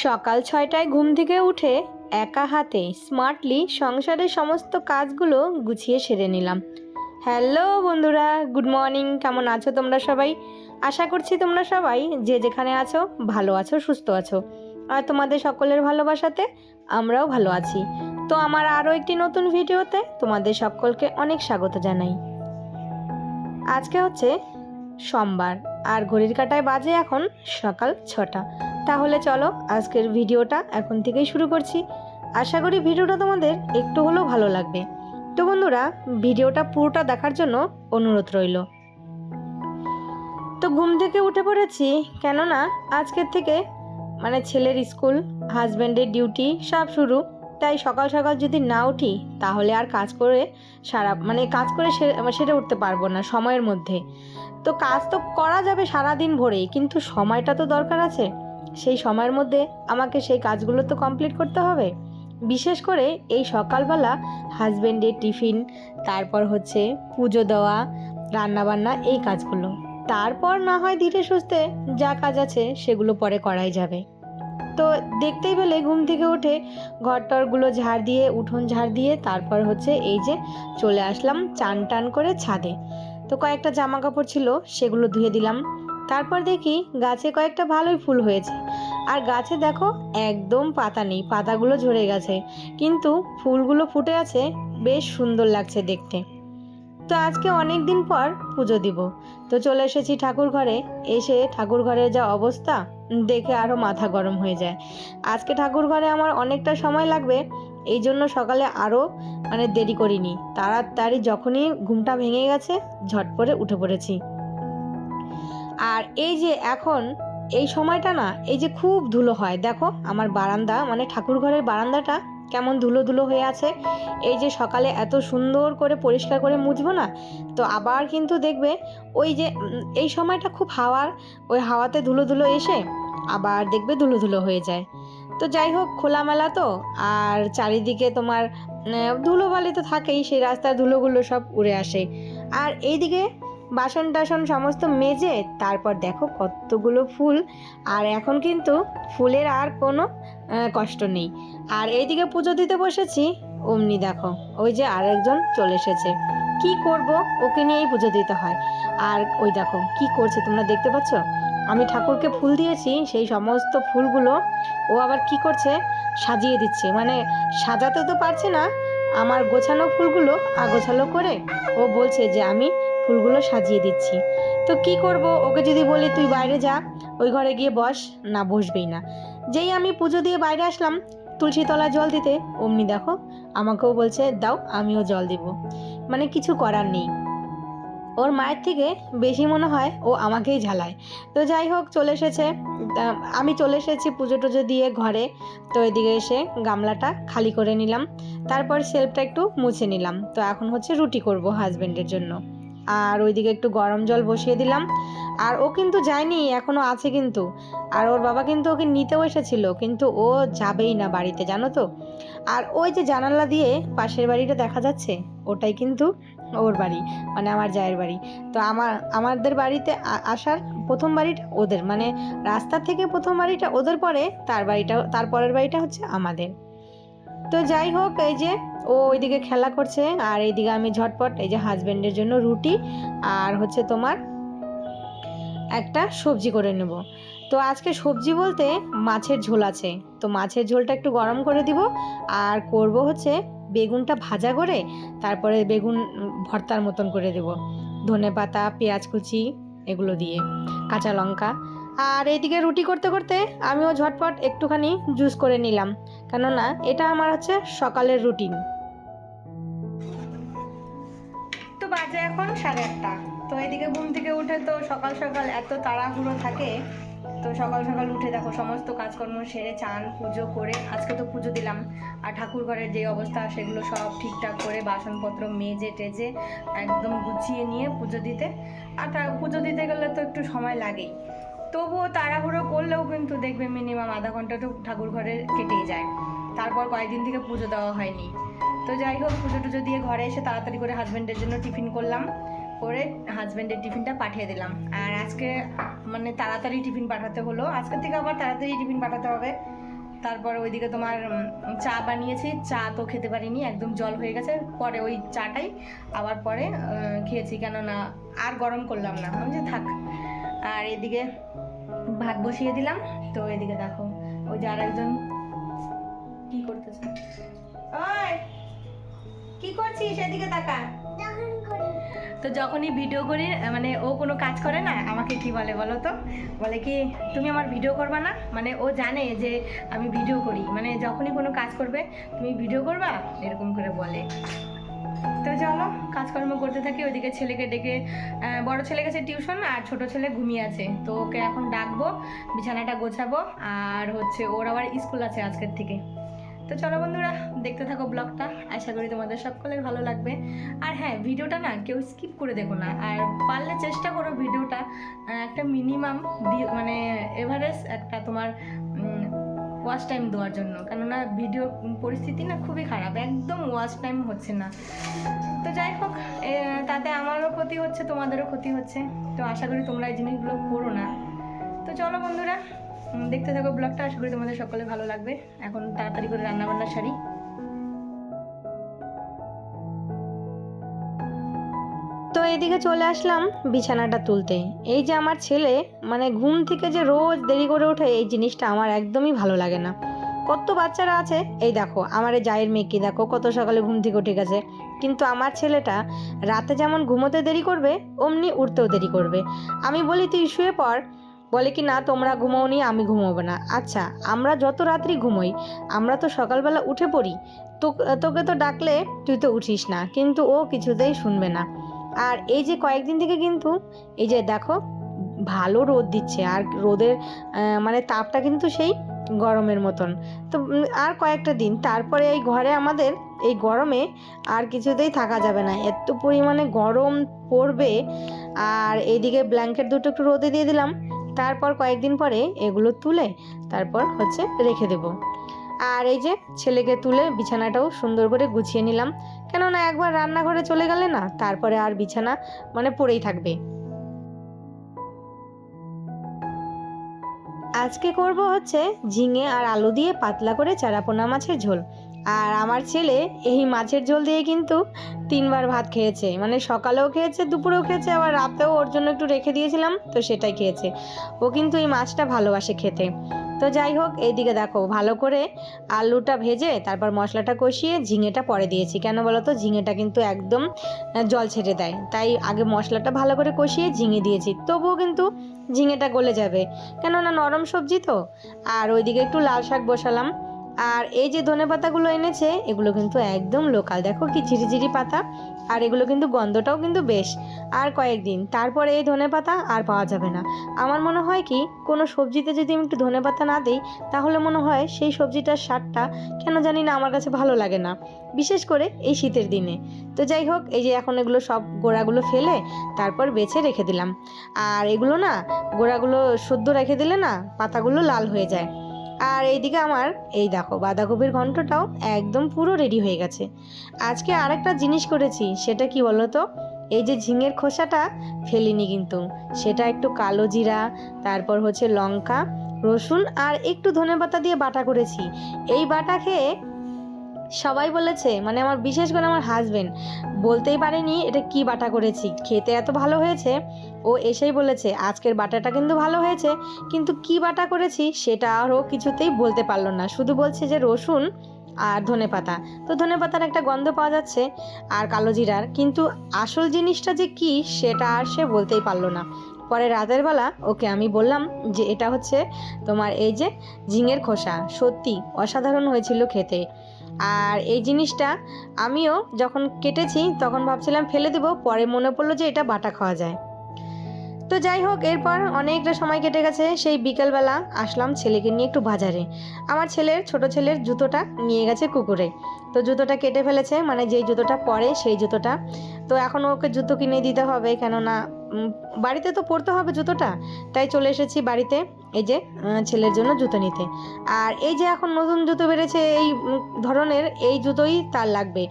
সকাল ছয়টায় ঘুম থেকে উঠে একা হাতে স্মার্টলি সংসারের সমস্ত কাজগুলো গুছিয়ে সেরে নিলাম। হ্যালো বন্ধুরা গুড মর্নিং কেমন আছো তোমরা সবাই? আশা করছি তোমরা সবাই যে যেখানে আছো, ভালো আছো, সুস্থ আছো। আর তোমাদের সকলের ভালোবাসাতে আমরাও ভালো আছি। তো আমার আরও একটি নতুন ভিডিওতে তোমাদের সকলকে অনেক স্বাগত জানাই। আজকে হচ্ছে সোমবার, আর ঘড়ির কাটায় বাজে এখন সকাল ছটা। তাহলে চলো আজকের ভিডিওটা এখন থেকেই শুরু করছি। আশা করি ভিডিওটা তোমাদের একটু হলেও ভালো লাগবে। তো বন্ধুরা, ভিডিওটা পুরোটা দেখার জন্য অনুরোধ রইল। তো ঘুম থেকে উঠে পড়েছি, কেননা আজকের থেকে মানে ছেলের স্কুল, হাজব্যান্ডের ডিউটি সব শুরু। তাই সকাল সকাল যদি না উঠি, তাহলে আর কাজ করে সারা মানে কাজ করে সেরে উঠতে পারব না সময়ের মধ্যে। তো কাজ তো করা যাবে সারা দিন ভরেই, কিন্তু সময়টা তো দরকার আছে। সেই সময়ের মধ্যে আমাকে সেই কাজগুলো তো কমপ্লিট করতে হবে। বিশেষ করে এই সকালবেলা হাজব্যান্ডের টিফিন, তারপর হচ্ছে পুজো দেওয়া, রান্নাবান্না এই কাজগুলো। তারপর না হয় ধীরে সুস্থে যা কাজ আছে সেগুলো পরে করাই যাবে। তো দেখতেই পেলে ঘুম থেকে উঠে ঘরটরগুলো ঝাড় দিয়ে, উঠোন ঝাড় দিয়ে, তারপর হচ্ছে এই যে চলে আসলাম চান টান করে ছাদে। তো কয়েকটা জামা কাপড় ছিল, সেগুলো ধুয়ে দিলাম। তারপর দেখি গাছে কয়েকটা ভালোই ফুল হয়েছে। আর গাছে দেখো একদম পাতা নেই, পাতাগুলো ঝরে গেছে। কিন্তু ফুলগুলো ফুটে আছে, বেশ সুন্দর লাগছে দেখতে। তো আজকে অনেক দিন পর পুজো দিব। তো চলে এসেছি ঠাকুর ঘরে। এসে ঠাকুর ঘরের যা অবস্থা, দেখে আরও মাথা গরম হয়ে যায়। আজকে ঠাকুর ঘরে আমার অনেকটা সময় লাগবে, এই জন্য সকালে আরও মানে দেরি করিনি। তাড়াতাড়ি যখনই ঘুমটা ভেঙে গেছে ঝট করে উঠে পড়েছি। আর এই যে এখন এই সময়টা না, এই যে খুব ধুলো হয়। দেখো, আমার বারান্দা মানে ঠাকুর ঘরের বারান্দাটা কেমন ধুলো ধুলো হয়ে আছে। এই যে সকালে এত সুন্দর করে পরিষ্কার করে মুছবো না, তো আবার কিন্তু দেখবে ওই যে এই সময়টা খুব হাওয়ার, ওই হাওয়াতে ধুলো ধুলো এসে আবার দেখবে ধুলো ধুলো হয়ে যায়। তো যাই হোক, খোলামেলা তো, আর চারিদিকে তোমার ধুলোবালি তো থাকেই, সেই রাস্তার ধুলোগুলো সব উড়ে আসে। আর এইদিকে বাসন টাসন সমস্ত মেজে তারপর দেখো কতগুলো ফুল। আর এখন কিন্তু ফুলের আর কোনো কষ্ট নেই। আর এইদিকে পুজো দিতে বসেছি, অমনি দেখো ওই যে আরেকজন চলে এসেছে। কি করব? ওকে নিয়েই পুজো দিতে হয়। আর ওই দেখো কি করছে তোমরা দেখতে পাচ্ছ? আমি ঠাকুরকে ফুল দিয়েছি, সেই সমস্ত ফুলগুলো ও আবার কি করছে? সাজিয়ে দিচ্ছে। মানে সাজাতে তো পারছে না, আমার গোছানো ফুলগুলো আগোছালো করে ও বলছে যে আমি ফুলগুলো সাজিয়ে দিচ্ছি। তো কি করব? ওকে যদি বলি, তুই বাইরে যা, ওই ঘরে গিয়ে বস, না বসবেই না। যেই আমি পুজো দিয়ে বাইরে আসলাম, তুলসী তলা জল দিতে, অমনি দেখো, আমাকেও বলছে, দাও, আমিও জল দিব। মানে কিছু করার নেই। ওর মায়ের থেকে বেশি মনে হয় ও আমাকেই ঝালায় তো যাই হোক, চলে এসেছে। আমি চলে এসেছি পুজো টুজো দিয়ে ঘরে। তো এদিকে এসে গামলাটা খালি করে নিলাম। তারপর সেলফটা একটু মুছে নিলাম। তো এখন হচ্ছে রুটি করব হাজবেন্ডের জন্য। আর ওইদিকে একটু গরম জল বসিয়ে দিলাম। আর ও কিন্তু যায়নি, এখনও আছে কিন্তু। আর ওর বাবা কিন্তু ওকে নিতেও এসেছিল, কিন্তু ও যাবেই না বাড়িতে, জানো তো? আর ওই যে জানালা দিয়ে পাশের বাড়িটা দেখা যাচ্ছে, ওটাই কিন্তু ওর বাড়ি মানে আমার জায়ের বাড়ি। তো আমার আমাদের বাড়িতে আসার প্রথম বাড়িটা ওদের মানে রাস্তা থেকে প্রথম বাড়িটা ওদের পরে, তার বাড়িটা, তার পরের বাড়িটা হচ্ছে আমাদের। তো যাই হোক, এই যে ও ওইদিকে খেলা করছে আর এইদিকে আমি ঝটপট এই যে হাজবেন্ডের জন্য রুটি আর হচ্ছে তোমার একটা সবজি করে নেব। তো আজকে সবজি বলতে মাছের ঝোল আছে। তো মাছের ঝোলটা একটু গরম করে দিব আর করব হচ্ছে বেগুনটা ভাজা করে তারপরে বেগুন ভর্তার মতন করে দেব। ধনে পাতা পেঁয়াজ কুচি এগুলো দিয়ে, কাঁচা লঙ্কা আর এইদিকে রুটি করতে করতে আমিও ঝটপট একটুখানি জুস করে নিলাম। কেননা এটা আমার হচ্ছে সকালের রুটিন। তো বাজে এখন সাড়ে আটটা। তো এদিকে ঘুম থেকে উঠে তো সকাল সকাল এত তাড়াহুড়ো থাকে। তো সকাল সকাল উঠে দেখো সমস্ত কাজকর্ম সেরে চান, পুজো করে আজকে তো পুজো দিলাম। আর ঠাকুর ঘরের যে অবস্থা সেগুলো সব ঠিকঠাক করে বাসনপত্র মেজে টেজে একদম গুছিয়ে নিয়ে পুজো দিতে। আর পুজো দিতে গেলে তো একটু সময় লাগেই। তবুও তাড়াহুড়ো করলেও কিন্তু দেখবে মিনিমাম আধা ঘণ্টা তো ঠাকুর ঘরে কেটেই যায়। তারপর কয়েকদিন থেকে পুজো দেওয়া হয়নি। তো যাই হোক, পুজো টুজো দিয়ে ঘরে এসে তাড়াতাড়ি করে হাজব্যান্ডের জন্য টিফিন করলাম। করে হাজব্যান্ডের টিফিনটা পাঠিয়ে দিলাম। আর আজকে মানে তাড়াতাড়ি টিফিন পাঠাতে হলো। আজকের থেকে আবার তাড়াতাড়ি টিফিন পাঠাতে হবে। তারপর ওইদিকে তোমার চা বানিয়েছি। চা তো খেতে পারিনি, একদম জল হয়ে গেছে। পরে ওই চাটাই। আবার পরে খেয়েছি। কেননা আর গরম করলাম না। আমি যে থাক। আর এদিকে ভাত বসিয়ে দিলাম। তো এদিকে দেখো, ওই যে আর একজন কি করতেছে? ওই, কি করছিস এদিকে তাকা? তো যখনই ভিডিও করি মানে ও কোনো কাজ করে না, আমাকে কি বলে বলো তো? বলে কি, তুমি আমার ভিডিও করবা না? মানে ও জানে যে আমি ভিডিও করি। মানে যখনই কোনো কাজ করবে, তুমি ভিডিও করবা? এরকম করে বলে। তো চলো, কাজকর্ম করতে থাকি, ওইদিকে ছেলেকে ডেকে বড় ছেলে গেছে টিউশন আর ছোট ছেলে ঘুমিয়ে আছে। তো ওকে এখন ডাকবো, বিছানাটা গোছাবো আর হচ্ছে ওর আবার স্কুল আছে আজকের থেকে। তো চলো বন্ধুরা, দেখতে থাকো ব্লগটা। আশা করি তোমাদের সকলের ভালো লাগবে। আর হ্যাঁ ভিডিওটা না কেউ স্কিপ করে দেখো না। আর পারলে চেষ্টা করো ভিডিওটা একটা মিনিমাম মানে এভারেজ একটা তোমার ওয়াচ টাইম দেওয়ার জন্য। কেননা ভিডিও পরিস্থিতি না খুবই খারাপ, একদম ওয়াচ টাইম হচ্ছে না। তো যাই হোক তাতে আমারও ক্ষতি হচ্ছে, তোমাদেরও ক্ষতি হচ্ছে। তো আশা করি তোমরা এই জিনিসগুলো করো না। তো চলো বন্ধুরা দেখতে থাকো ব্লগটা আশা করি তোমাদের সকলে ভালো লাগবে। এখন তাড়াতাড়ি করে রান্নাবান্না সারি। এদিকে চলে আসলাম বিছানাটা তুলতে। এই যে আমার ছেলে মানে ঘুম থেকে যে রোজ দেরি করে ওঠে, এই জিনিসটা আমার একদমই ভালো লাগে না। কত বাচ্চারা আছে, এই দেখো, আমার এই জায়ের মেয়েকে দেখো, কত সকালে ঘুম থেকে উঠে গেছে। কিন্তু আমার ছেলেটা রাতে যেমন ঘুমোতে দেরি করবে, অমনি উঠতেও দেরি করবে। আমি বলি, তুই শুয়ে পর বলে কি, না, তোমরা ঘুমাওনি, আমি ঘুমাবো না। আচ্ছা আমরা যত রাত্রি ঘুমোই, আমরা তো সকালবেলা উঠে পড়ি। তো তোকে তো ডাকলে তুই তো উঠিস না, কিন্তু ও কিছুতেই শুনবে না। আর এই যে কয়েকদিন থেকে কিন্তু, এই যে দেখো, ভালো রোদ দিচ্ছে। আর রোদের মানে তাপটা কিন্তু সেই গরমের মতন। তো আর কয়েকটা দিন। তারপরে এই ঘরে আমাদের, এই গরমে আর কিছুতেই থাকা যাবে না। এত পরিমাণে গরম পড়বে। আর এইদিকে ব্ল্যাঙ্কেট দুটো একটু রোদে দিয়ে দিলাম। তারপর কয়েকদিন পরে এগুলো তুলে তারপর হচ্ছে রেখে দেব। আর এই যে ছেলেকে তুলে বিছানাটাও সুন্দর করে গুছিয়ে নিলাম। কেননা একবার রান্নাঘরে চলে গেলে না, তারপরে আর বিছানা মানে পড়েই থাকবে। আজকে করব হচ্ছে ঝিঙে আর আলু দিয়ে পাতলা করে চারাপোনা মাছের ঝোল। আর আমার ছেলে এই মাছের ঝোল দিয়ে কিন্তু তিনবার ভাত খেয়েছে। মানে সকালেও খেয়েছে, দুপুরেও খেয়েছে, আবার রাতেও ওর জন্য একটু রেখে দিয়েছিলাম, তো সেটাই খেয়েছে। ও কিন্তু এই মাছটা ভালোবাসে খেতে। তো যাই হোক, এইদিকে দেখো, ভালো করে আলুটা ভেজে তারপর মশলাটা কষিয়ে ঝিঙেটা পরে দিয়েছি। কেন বলো তো ঝিঙেটা কিন্তু একদম জল ছেড়ে দেয়। তাই আগে মশলাটা ভালো করে কষিয়ে ঝিঙে দিয়েছি। তবুও কিন্তু ঝিঙেটা গলে যাবে। কেননা নরম সবজি তো। আর ওইদিকে একটু লাল শাক বসালাম। আর এই যে ধনে পাতাগুলো এনেছে, এগুলো কিন্তু একদম লোকাল দেখো কি ঝিরিঝিরি পাতা, আর এগুলো কিন্তু গন্ধটাও কিন্তু বেশ। আর কয়েকদিন, তারপরে এই ধনে পাতা আর পাওয়া যাবে না। আমার মনে হয় কি, কোনো সবজিতে যদি আমি একটু ধনে পাতা না দিই, তাহলে মনে হয় সেই সবজিটার স্বাদটা কেন জানি না আমার কাছে ভালো লাগে না। বিশেষ করে এই শীতের দিনে। তো যাই হোক, এই যে এখন এগুলো সব গোড়াগুলো ফেলে, তারপর বেছে রেখে দিলাম। আর এগুলো না, গোড়াগুলো সদ্য রেখে দিলে না, পাতাগুলো লাল হয়ে যায়। আর এইদিকে আমার, এই দেখো, বাঁধাকপির ঘন্টটাও একদম পুরো রেডি হয়ে গেছে। আজকে আরেকটা জিনিস করেছি, সেটা কি বলো তো এই যে ঝিঙের খোসাটা ফেলিনি কিন্তু, সেটা একটু কালো জিরা, তারপর হচ্ছে লঙ্কা, রসুন আর একটু ধনে পাতা দিয়ে বাটা করেছি। এই বাটা খেয়ে সবাই বলেছে মানে আমার বিশেষ করে আমার হাজবেন্ড বলতেই পারেনি এটা কি বাটা করেছি, খেতে এত ভালো হয়েছে। ও এসেই বলেছে, আজকের বাটাটা কিন্তু ভালো হয়েছে, কিন্তু কি বাটা করেছি সেটা আরও কিছুতেই বলতে পারল না। শুধু বলছে যে রসুন আর ধনেপাতা তো ধনেপাতার একটা গন্ধ পাওয়া যাচ্ছে, আর কালো জিরার। কিন্তু আসল জিনিসটা যে কি সেটা আর সে বলতেই পারল না। পরে রাতের বেলা ওকে আমি বললাম যে এটা হচ্ছে তোমার এই যে ঝিঙের খোসা। সত্যি অসাধারণ হয়েছিল খেতে। আর এই জিনিসটা আমিও যখন কেটেছি তখন ভাবছিলাম ফেলে দেবো, পরে মনে পড়ল যে এটা বাটা খাওয়া যায়। তো যাই হোক, এরপর অনেকটা সময় কেটে গেছে, সেই বিকেলবেলা আসলাম ছেলেকে নিয়ে একটু বাজারে। আমার ছেলের, ছোট ছেলের জুতোটা নিয়ে গেছে কুকুরে। তো জুতোটা কেটে ফেলেছে মানে যেই জুতোটা পরে সেই জুতোটা। তো এখন ওকে জুতো কিনে দিতে হবে, কেননা বাড়িতে তো পরতে হবে জুতোটা। তাই চলে এসেছি বাড়িতে, এই যে ছেলের জন্য জুতো নিতে। আর এই যে এখন নতুন জুতো বেড়েছে, এই ধরনের, এই জুতোই তার লাগবে।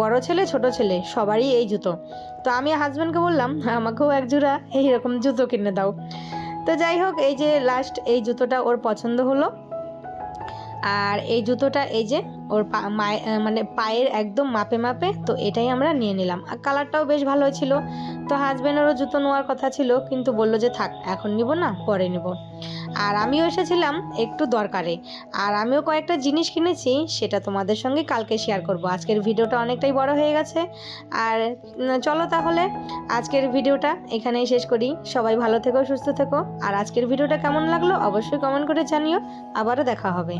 বড় ছেলে, ছোট ছেলে, সবারই এই জুতো। তো আমি হাজব্যান্ডকে বললাম, আমাকেও এক জোড়া এইরকম জুতো কিনে দাও। তো যাই হোক, এই যে লাস্ট এই জুতোটা ওর পছন্দ হলো। আর এই জুতোটা, এই যে ওর মায়ে মানে পায়ের একদম মাপে মাপে, তো এটাই আমরা নিয়ে নিলাম। আর কালারটাও বেশ ভালো ছিল। তো হাজব্যান্ডেরও জুতো নেওয়ার কথা ছিল, কিন্তু বলল যে থাক, এখন নিব না, পরে নেব। আর আমিও এসেছিলাম একটু দরকারে। আর আমিও কয়েকটা জিনিস কিনেছি, সেটা তোমাদের সঙ্গে কালকে শেয়ার করব। আজকের ভিডিওটা অনেকটাই বড় হয়ে গেছে। আর চলো তাহলে, আজকের ভিডিওটা এখানেই শেষ করি। সবাই ভালো থেকো, সুস্থ থেকো। আর আজকের ভিডিওটা কেমন লাগল, অবশ্যই কমেন্ট করে জানিও। আবারও দেখা হবে।